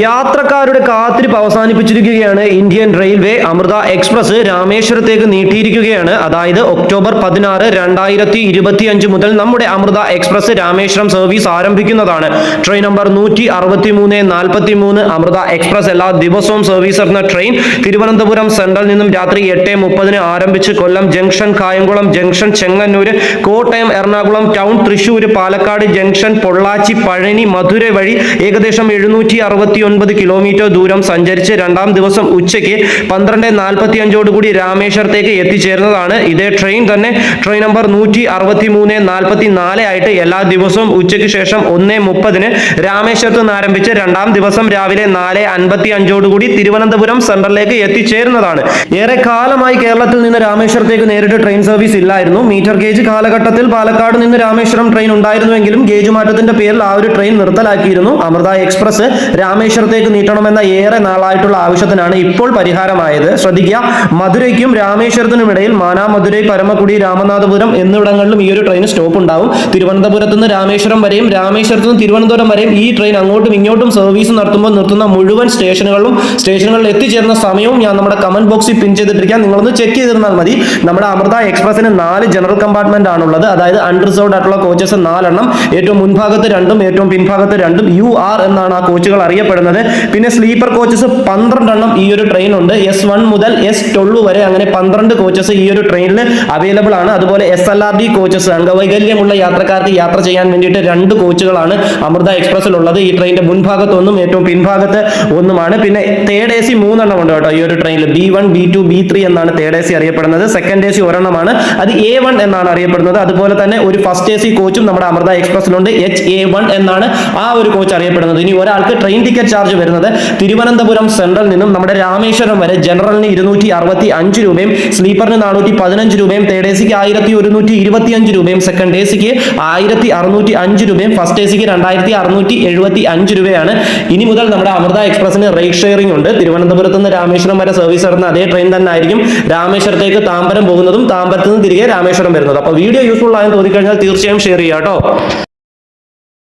യാത്രക്കാരുടെ കാത്തിരിപ്പ് അവസാനിപ്പിച്ചിരിക്കുകയാണ് ഇന്ത്യൻ റെയിൽവേ അമൃത എക്സ്പ്രസ് രാമേശ്വരത്തേക്ക് നീട്ടിയിരിക്കുകയാണ്. അതായത് ഒക്ടോബർ പതിനാറ് രണ്ടായിരത്തി ഇരുപത്തി അഞ്ച് മുതൽ നമ്മുടെ അമൃത എക്സ്പ്രസ് രാമേശ്വരം സർവീസ് ആരംഭിക്കുന്നതാണ്. ട്രെയിൻ നമ്പർ നൂറ്റി അറുപത്തി മൂന്ന് നാൽപ്പത്തി മൂന്ന് അമൃത എക്സ്പ്രസ് എല്ലാ ദിവസവും സർവീസ് നടത്തുന്ന ട്രെയിൻ തിരുവനന്തപുരം സെൻട്രൽ നിന്നും രാത്രി എട്ട് മുപ്പതിന് ആരംഭിച്ച് Kollam junction Kayamkulam junction Chengannur Kottayam Ernakulam town Thrissur Palakkad junction Pollachi Palani Madurai വഴി ഏകദേശം എഴുന്നൂറ്റി ഒൻപത് കിലോമീറ്റർ ദൂരം സഞ്ചരിച്ച് രണ്ടാം ദിവസം ഉച്ചയ്ക്ക് പന്ത്രണ്ട് നാൽപ്പത്തി അഞ്ചോടുകൂടി രാമേശ്വരത്തേക്ക് എത്തിച്ചേരുന്നതാണ് ഇതേ ട്രെയിൻ തന്നെ ട്രെയിൻ നമ്പർ നൂറ്റി അറുപത്തി മൂന്ന് നാൽപ്പത്തി നാല് ആയിട്ട് എല്ലാ ദിവസവും ഉച്ചയ്ക്ക് ശേഷം ഒന്ന് മുപ്പതിന് രാമേശ്വരത്ത് നിന്ന് ആരംഭിച്ച് രണ്ടാം ദിവസം രാവിലെ നാല് അൻപത്തി അഞ്ചോടുകൂടി തിരുവനന്തപുരം സെൻട്രലിലേക്ക് എത്തിച്ചേരുന്നതാണ് ഏറെ കാലമായി കേരളത്തിൽ നിന്ന് രാമേശ്വരത്തേക്ക് നേരിട്ട് ട്രെയിൻ സർവീസ് ഇല്ലായിരുന്നു. മീറ്റർ ഗേജ് കാലഘട്ടത്തിൽ പാലക്കാട് നിന്ന് രാമേശ്വരം ട്രെയിൻ ഉണ്ടായിരുന്നുവെങ്കിലും ഗേജ് മാറ്റത്തിന്റെ പേരിൽ ആ ഒരു ട്രെയിൻ നിർത്തലാക്കിയിരുന്നു. അമൃത എക്സ്പ്രസ് രാമേശ്വരത്തേക്ക് നീട്ടണമെന്ന ഏറെ നാളായിട്ടുള്ള ആവശ്യത്തിനാണ് ഇപ്പോൾ പരിഹാരമായത്. ശ്രദ്ധിക്കുക മധുരയ്ക്കും രാമേശ്വരത്തിനും ഇടയിൽ മാനാ മധുരൈ പരമക്കുടി രാമനാഥപുരം എന്നിവിടങ്ങളിലും ഈ ഒരു ട്രെയിൻ സ്റ്റോപ്പ് ഉണ്ടാവും. തിരുവനന്തപുരത്ത് നിന്ന് രാമേശ്വരം വരെയും രാമേശ്വരത്ത് നിന്ന് തിരുവനന്തപുരം വരെയും ഈ ട്രെയിൻ അങ്ങോട്ടും ഇങ്ങോട്ടും സർവീസ് നടത്തുമ്പോൾ നിർത്തുന്ന മുഴുവൻ സ്റ്റേഷനുകളും സ്റ്റേഷനുകളിൽ എത്തിച്ചേർന്ന സമയവും ഞാൻ നമ്മുടെ കമന്റ് ബോക്സിൽ പിൻ ചെയ്തിട്ടിരിക്കാം നിങ്ങളൊന്ന് ചെക്ക് ചെയ്തിരുന്നാൽ മതി. നമ്മുടെ അമൃത എക്സ്പ്രസിന് നാല് ജനറൽ കമ്പാർട്ട്മെന്റ് ആണുള്ളത്. അതായത് അൺറിസർവ്ഡ് ആയിട്ടുള്ള കോച്ചസ് നാലെണ്ണം. ഏറ്റവും മുൻഭാഗത്ത് രണ്ടും ഏറ്റവും പിൻഭാഗത്ത് രണ്ടും. യു ആർ എന്നാണ് ആ കോച്ചുകൾ അറിയപ്പെടുന്നത്. പിന്നെ സ്ലീപ്പർ കോച്ചസ് പന്ത്രണ്ടെണ്ണം ഈ ഒരു ട്രെയിൻ ഉണ്ട്. എസ് വൺ മുതൽ എസ് ട്വൽവ് വരെ അങ്ങനെ പന്ത്രണ്ട് കോച്ചസ് ഈ ഒരു ട്രെയിനിൽ അവൈലബിൾ ആണ്. അതുപോലെ S L R D coaches അംഗവൈകല്യമുള്ള യാത്രക്കാർക്ക് യാത്ര ചെയ്യാൻ വേണ്ടിയിട്ട് രണ്ട് കോച്ചുകളാണ് അമൃത എക്സ്പ്രസിൽ ഉള്ളത് ഈ ട്രെയിനിന്റെ മുൻഭാഗത്ത് ഒന്നും ഏറ്റവും പിൻഭാഗത്ത് ഒന്നുമാണ്. പിന്നെ തേർഡ് എ സി മൂന്നെണ്ണം ഉണ്ട് കേട്ടോ ഈ ഒരു ട്രെയിനിൽ B one B two B three എന്നാണ് തേർഡ് എ സി അറിയപ്പെടുന്നത്. സെക്കൻഡ് എ സി ഒരെണ്ണമാണ്. അത് എ വൺ എന്നാണ് അറിയപ്പെടുന്നത്. അതുപോലെ തന്നെ ഒരു ഫസ്റ്റ് എ സി കോച്ചും നമ്മുടെ അമൃത എക്സ്പ്രസിലുണ്ട് എച്ച് എ വൺ എന്നാണ് ആ ഒരു കോച്ച് അറിയപ്പെടുന്നത്. ഇനി ഒരാൾക്ക് ട്രെയിൻ ടിക്കറ്റ് ചാർജ് വരുന്നത് തിരുവനന്തപുരം സെൻട്രൽ നിന്നും നമ്മുടെ രാമേശ്വരം വരെ ജനറലിന് ഇരുന്നൂറ്റി അറുപത്തി അഞ്ച് രൂപയും സ്ലീപ്പറിന് നാനൂറ്റി പതിനഞ്ച് രൂപയും തേർഡ് എ സിക്ക് ആയിരത്തി ഒരുന്നൂറ്റി ഇരുപത്തി അഞ്ച് രൂപയും സെക്കൻഡ് എ സിക്ക് ആയിരത്തി അറുന്നൂറ്റി അഞ്ച് രൂപയും ഫസ്റ്റ് എ സിക്ക് രണ്ടായിരത്തി അറുന്നൂറ്റി എഴുപത്തി അഞ്ച് രൂപയാണ്. ഇനി മുതൽ നമ്മുടെ അമൃത എക്സ്പ്രസിന് റേറ്റ് ഷെയറിംഗ് ഉണ്ട്. തിരുവനന്തപുരത്ത് നിന്ന് രാമേശ്വരം വരെ സർവീസ് നടന്ന അതേ ട്രെയിൻ തന്നെ ആയിരിക്കും. രാമേശ്വരത്തേക്ക് താമ്പരം പോകുന്നതും താമ്പരത്ത് നിന്ന് തിരികെ രാമേശ്വരം വരുന്നത്. അപ്പോൾ വീഡിയോ യൂസ്ഫുൾ ആയെന്ന് തോന്നിക്കഴിഞ്ഞാൽ തീർച്ചയായും ഷെയർ ചെയ്യാം കേട്ടോ.